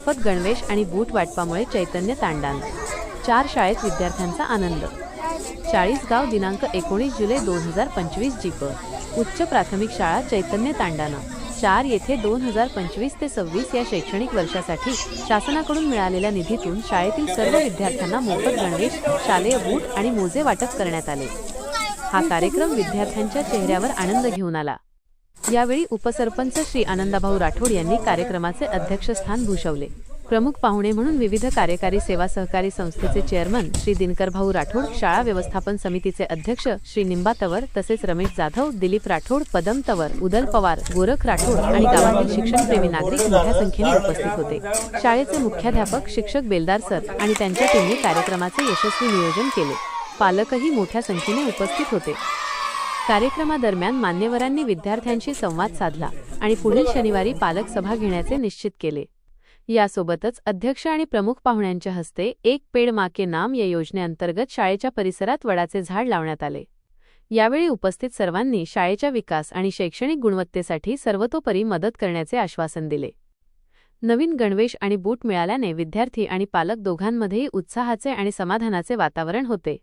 मोफत गणवेश आणि बूट वाटपामुळे चैतन्य तांडान चार शाळेत विद्यार्थ्यांचा आनंद. चाळीस गाव दिनांक एकोणीस जुलै दोन हजार पंचवीस जीप. उच्च प्राथमिक शाळा चैतन्य तांडाना. चार येथे दोन हजार पंचवीस ते सव्वीस या शैक्षणिक वर्षासाठी शासनाकडून मिळालेल्या निधीतून शाळेतील सर्व विद्यार्थ्यांना मोफत गणवेश शालेय बूट आणि मोजे वाटप करण्यात आले. हा कार्यक्रम विद्यार्थ्यांच्या चेहऱ्यावर आनंद घेऊन आला. यावेळी उपसरपंच श्री आनंदाभाऊ राठोड यांनी कार्यक्रमाचे अध्यक्षस्थान भूषवले. प्रमुख पाहुणे म्हणून विविध कार्यकारी सेवा सहकारी संस्थेचे चेअरमन श्री दिनकरभाऊ राठोड शाळा व्यवस्थापन समितीचे अध्यक्ष श्री निंबा तवर तसेच रमेश जाधव दिलीप राठोड पदम तवर उदल पवार गोरख राठोड आणि गावातील शिक्षणप्रेमी नागरिक मोठ्या संख्येने उपस्थित होते. शाळेचे मुख्याध्यापक शिक्षक बेलदार सर आणि त्यांच्या टीमने कार्यक्रमाचे यशस्वी नियोजन केले. पालकही मोठ्या संख्येने उपस्थित होते. कार्यक्रमादरम्यान मान्यवरांनी विद्यार्थ्यांशी संवाद साधला आणि पुढील शनिवारी पालक सभा घेण्याचे निश्चित केले. यासोबतच अध्यक्ष आणि प्रमुख पाहुण्यांच्या हस्ते एक पेड माके नाम या योजनेअंतर्गत शाळेच्या परिसरात वडाचे झाड लावण्यात आले. यावेळी उपस्थित सर्वांनी शाळेच्या विकास आणि शैक्षणिक गुणवत्तेसाठी सर्वतोपरी मदत करण्याचे आश्वासन दिले. नवीन गणवेश आणि बूट मिळाल्याने विद्यार्थी आणि पालक दोघांमध्येही उत्साहाचे आणि समाधानाचे वातावरण होते.